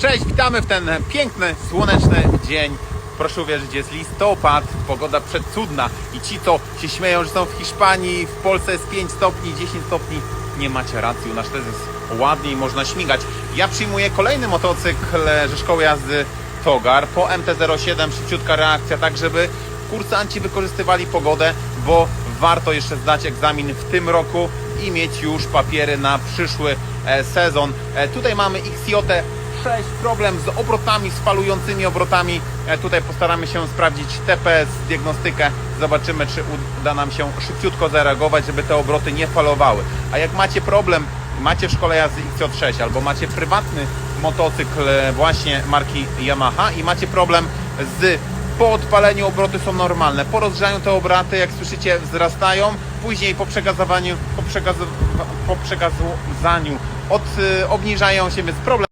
Cześć, witamy w ten piękny, słoneczny dzień. Proszę uwierzyć, jest listopad, pogoda przecudna i ci, co się śmieją, że są w Hiszpanii, w Polsce jest 5 stopni, 10 stopni, nie macie racji, u nas też jest ładniej, można śmigać. Ja przyjmuję kolejny motocykl ze szkoły jazdy Togar po MT-07, szybciutka reakcja, tak żeby kursanci wykorzystywali pogodę, bo warto jeszcze zdać egzamin w tym roku i mieć już papiery na przyszły e, sezon. E, tutaj mamy XJ 6, problem z obrotami, z falującymi obrotami. E, tutaj postaramy się sprawdzić TPS, diagnostykę, zobaczymy czy uda nam się szybciutko zareagować, żeby te obroty nie falowały. A jak macie problem, macie w szkole jazdy XJ6 albo macie prywatny motocykl e, właśnie marki Yamaha i macie problem z po odpaleniu obroty są normalne. Po rozgrzaniu te obraty, jak słyszycie, wzrastają. Później po przekazywaniu, po, przekazu, po przekazaniu od, y, obniżają się, więc problem